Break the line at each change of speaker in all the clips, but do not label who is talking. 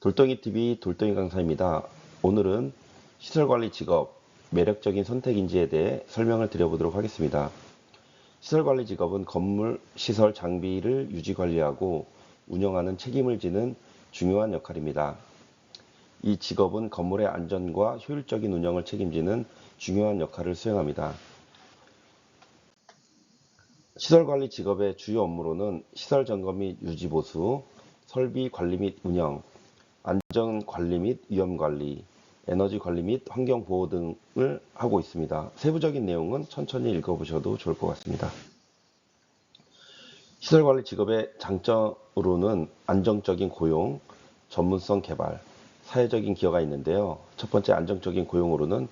돌덩이TV 돌덩이 강사입니다. 오늘은 시설관리 직업, 매력적인 선택인지에 대해 설명을 드려보도록 하겠습니다. 시설관리 직업은 건물, 시설, 장비를 유지 관리하고 운영하는 책임을 지는 중요한 역할입니다. 이 직업은 건물의 안전과 효율적인 운영을 책임지는 중요한 역할을 수행합니다. 시설관리 직업의 주요 업무로는 시설 점검 및 유지 보수, 설비 관리 및 운영, 안전 관리 및 위험 관리, 에너지 관리 및 환경 보호 등을 하고 있습니다. 세부적인 내용은 천천히 읽어보셔도 좋을 것 같습니다. 시설 관리 직업의 장점으로는 안정적인 고용, 전문성 개발, 사회적인 기여가 있는데요. 첫 번째 안정적인 고용으로는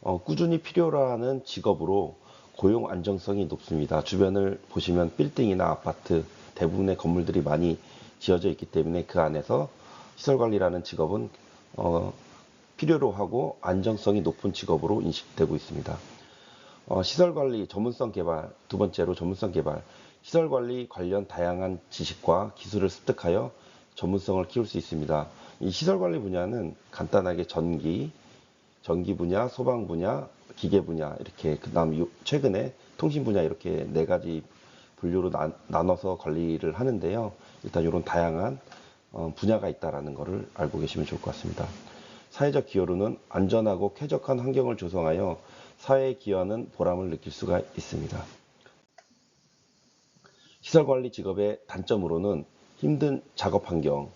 어, 꾸준히 필요로 하는 직업으로 고용 안정성이 높습니다. 주변을 보시면 빌딩이나 아파트 대부분의 건물들이 많이 지어져 있기 때문에 그 안에서 시설관리라는 직업은 어, 필요로 하고 안정성이 높은 직업으로 인식되고 있습니다. 어, 시설관리 전문성 개발 두 번째로 전문성 개발 시설관리 관련 다양한 지식과 기술을 습득하여 전문성을 키울 수 있습니다. 이 시설관리 분야는 간단하게 전기, 전기 분야, 소방 분야, 기계 분야 이렇게 그다음 최근에 통신 분야 이렇게 네 가지 분류로 나, 나눠서 관리를 하는데요. 일단 이런 다양한 어, 분야가 있다라는 것을 알고 계시면 좋을 것 같습니다. 사회적 기여로는 안전하고 쾌적한 환경을 조성하여 사회에 기여하는 보람을 느낄 수가 있습니다. 시설관리 직업의 단점으로는 힘든 작업 환경,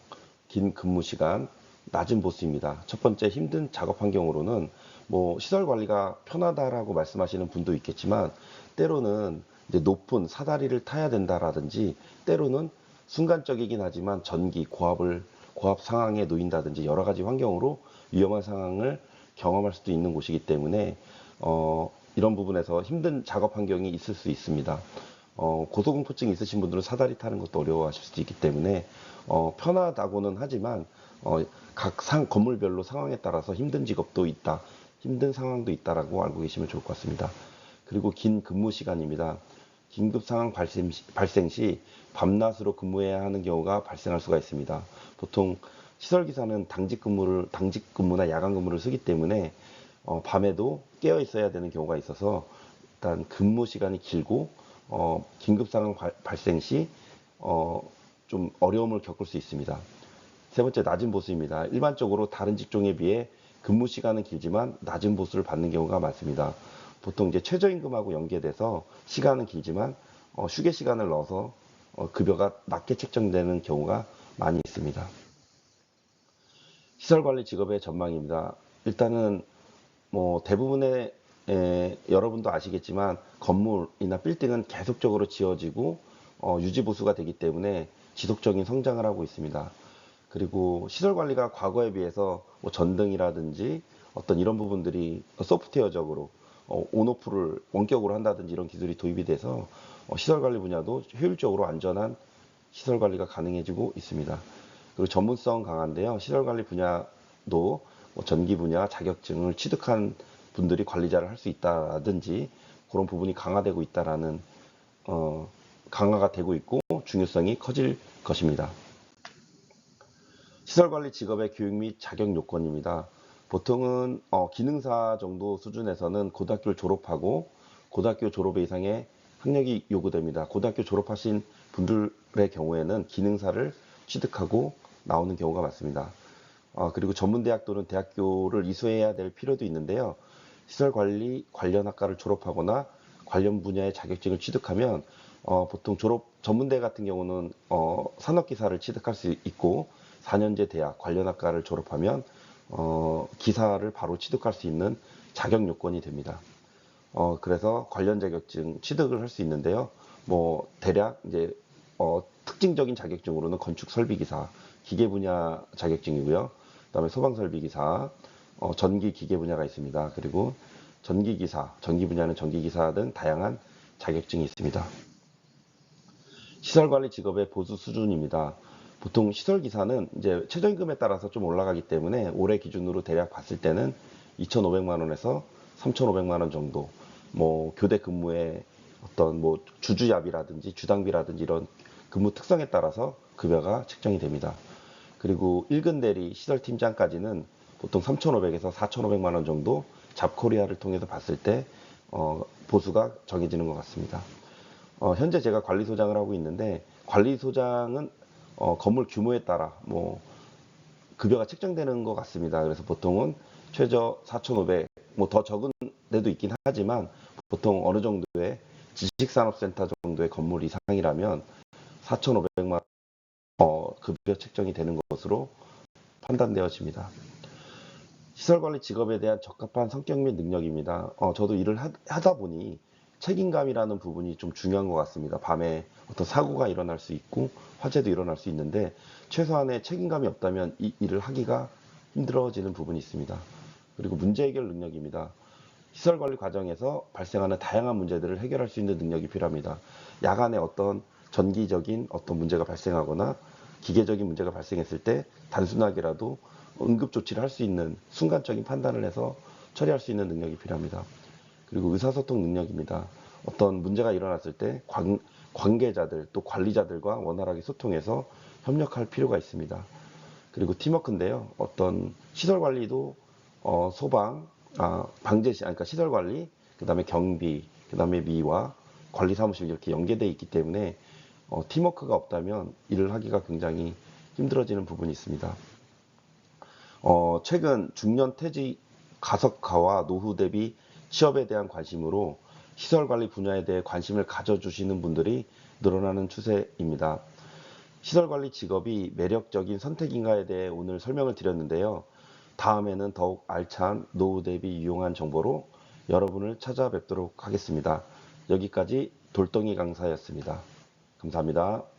긴 근무 시간, 낮은 보수입니다. 첫 번째 힘든 작업 환경으로는 뭐 시설 관리가 편하다라고 말씀하시는 분도 있겠지만 때로는 이제 높은 사다리를 타야 된다라든지 때로는 순간적이긴 하지만 전기 고압을 고압 상황에 놓인다든지 여러 가지 환경으로 위험한 상황을 경험할 수도 있는 곳이기 때문에 어, 이런 부분에서 힘든 작업 환경이 있을 수 있습니다. 어, 고소공포증 있으신 분들은 사다리 타는 것도 어려워하실 수도 있기 때문에 어, 편하다고는 하지만 어, 각 상, 건물별로 상황에 따라서 힘든 직업도 있다, 힘든 상황도 있다라고 알고 계시면 좋을 것 같습니다. 그리고 긴 근무 시간입니다. 긴급 상황 발생 시, 발생 시 밤낮으로 근무해야 하는 경우가 발생할 수가 있습니다. 보통 시설 기사는 당직 근무를 당직 근무나 야간 근무를 쓰기 때문에 어, 밤에도 깨어 있어야 되는 경우가 있어서 일단 근무 시간이 길고 어, 긴급 상황 발, 발생 시 어, 좀 어려움을 겪을 수 있습니다. 세 번째 낮은 보수입니다. 일반적으로 다른 직종에 비해 근무 시간은 길지만 낮은 보수를 받는 경우가 많습니다. 보통 이제 최저임금하고 연계돼서 시간은 길지만 어, 휴게 시간을 넣어서 어, 급여가 낮게 책정되는 경우가 많이 있습니다. 시설관리 직업의 전망입니다. 일단은 뭐 대부분의 에, 여러분도 아시겠지만 건물이나 빌딩은 계속적으로 지어지고 어, 유지 보수가 되기 때문에 지속적인 성장을 하고 있습니다. 그리고 시설 관리가 과거에 비해서 뭐 전등이라든지 어떤 이런 부분들이 소프트웨어적으로 어, 온오프를 원격으로 한다든지 이런 기술이 도입이 돼서 어, 시설 관리 분야도 효율적으로 안전한 시설 관리가 가능해지고 있습니다. 그리고 전문성 강한데요. 시설 관리 분야도 뭐 전기 분야 자격증을 취득한 분들이 관리자를 할 수 있다든지 그런 부분이 강화되고 있다라는 어, 강화가 되고 있고 중요성이 커질 것입니다. 시설 관리 직업의 교육 및 자격 요건입니다. 보통은 어, 기능사 정도 수준에서는 고등학교를 졸업하고 고등학교 졸업 이상의 학력이 요구됩니다. 고등학교 졸업하신 분들의 경우에는 기능사를 취득하고 나오는 경우가 많습니다. 어, 그리고 전문대학 또는 대학교를 이수해야 될 필요도 있는데요. 시설관리 관련 학과를 졸업하거나 관련 분야의 자격증을 취득하면 어, 보통 졸업 전문대 같은 경우는 어, 산업기사를 취득할 수 있고 4년제 대학 관련 학과를 졸업하면 어, 기사를 바로 취득할 수 있는 자격 요건이 됩니다. 어, 그래서 관련 자격증 취득을 할 수 있는데요. 뭐 대략 이제 어, 특징적인 자격증으로는 건축 설비 기사, 기계 분야 자격증이고요. 그다음에 소방 설비 기사, 어, 전기 기계 분야가 있습니다. 그리고 전기 기사, 전기 분야는 전기 기사 등 다양한 자격증이 있습니다. 시설 관리 직업의 보수 수준입니다. 보통 시설 기사는 이제 최저임금에 따라서 좀 올라가기 때문에 올해 기준으로 대략 봤을 때는 2,500만 원에서 3,500만 원 정도 뭐 교대 근무에 어떤 뭐 주주야비라든지 주당비라든지 이런 근무 특성에 따라서 급여가 책정이 됩니다. 그리고 1근 대리 시설 팀장까지는 보통 3,500에서 4,500만 원 정도 잡코리아를 통해서 봤을 때 어, 보수가 정해지는 것 같습니다. 어, 현재 제가 관리소장을 하고 있는데 관리소장은 어, 건물 규모에 따라 뭐 급여가 책정되는 것 같습니다. 그래서 보통은 최저 4,500, 뭐 더 적은 데도 있긴 하지만 보통 어느 정도의 지식산업센터 정도의 건물 이상이라면 4,500만 원 어, 급여 책정이 되는 것으로 판단되어집니다. 시설관리 직업에 대한 적합한 성격 및 능력입니다. 어, 저도 일을 하, 하다 보니 책임감이라는 부분이 좀 중요한 것 같습니다. 밤에 어떤 사고가 일어날 수 있고 화재도 일어날 수 있는데 최소한의 책임감이 없다면 이 일을 하기가 힘들어지는 부분이 있습니다. 그리고 문제 해결 능력입니다. 시설 관리 과정에서 발생하는 다양한 문제들을 해결할 수 있는 능력이 필요합니다. 야간에 어떤 전기적인 어떤 문제가 발생하거나 기계적인 문제가 발생했을 때 단순하게라도 응급 조치를 할 수 있는 순간적인 판단을 해서 처리할 수 있는 능력이 필요합니다. 그리고 의사소통 능력입니다. 어떤 문제가 일어났을 때 관, 관계자들 또 관리자들과 원활하게 소통해서 협력할 필요가 있습니다. 그리고 팀워크인데요. 어떤 시설 관리도 어, 소방, 아, 방제 시, 그러니까 시설 관리, 그다음에 경비, 그다음에 미와 관리 사무실 이렇게 연계되어 있기 때문에 어, 팀워크가 없다면 일을 하기가 굉장히 힘들어지는 부분이 있습니다. 어, 최근 중년 퇴직 가석화와 노후 대비 취업에 대한 관심으로 시설 관리 분야에 대해 관심을 가져주시는 분들이 늘어나는 추세입니다. 시설 관리 직업이 매력적인 선택인가에 대해 오늘 설명을 드렸는데요. 다음에는 더욱 알찬 노후 대비 유용한 정보로 여러분을 찾아뵙도록 하겠습니다. 여기까지 돌덩이 강사였습니다. 감사합니다.